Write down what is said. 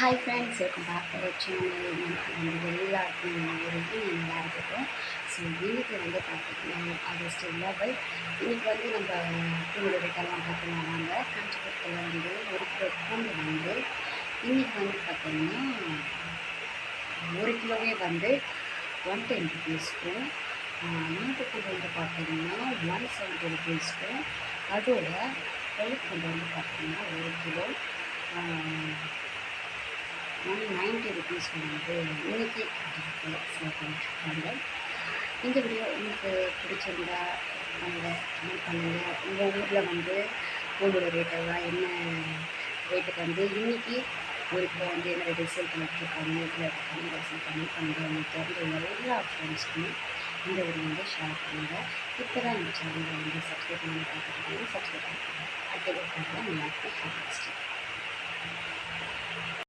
Hi friends இருக்கும் back to our channel எல்லாருக்கும் ஒரு நல்லா இருக்கட்டும் ஸோ இன்னைக்கு வந்து பார்த்திங்கன்னா ஆகஸ்ட் லெவல் இன்றைக்கி வந்து நம்ம பூண்டு ரேட்டெல்லாம் பார்க்கலாம். வாங்க. காஞ்சிபுரத்தில் வந்து ஒரு கிலோ பூண்டு வந்து இன்றைக்கி வந்து பார்த்திங்கன்னா ஒரு கிலோவே வந்து ஒன் டென் ருபீஸ்க்கும் நாட்டுக்குள்ள வந்து பார்த்திங்கன்னா ஒன் செவன்ட்டி ருபீஸ்க்கும் அதோட வெள்ளைப்பூண்டு வந்து பார்த்திங்கன்னா ஒரு கிலோ ஒன்லி நைன்ட்டி ருபீஸ் வந்து இன்னைக்கு சேல் பண்ணிட்டுருக்காங்க. இந்த வீடியோ உங்களுக்கு பிடிச்சிருந்தா அவங்க கமெண்ட் பண்ணுங்கள் உங்கள் ஊரில் வந்து பூண்டோட ரேட்டெல்லாம் என்ன ரேட்டுக்கு வந்து இன்றைக்கி ஒரு கிலோ வந்து என்ன ரேட்டு சேல் பண்ணிட்டுருக்காங்க இதில் கமெண்ட் சேல் பண்ணி பண்ணுங்கள் உங்களுக்கு தெரிஞ்ச எல்லா ஃப்ரெண்ட்ஸ்க்குமே இந்த வீடியோ வந்து ஷேர் பண்ணுங்கள் இப்போ தான் இந்த சேனலை வந்து சப்ஸ்கிரைப் பண்ணி பார்த்துட்டு சப்ஸ்கிரைப் பண்ணுங்கள் அடுத்த வீடியோ நல்லா இருக்கும்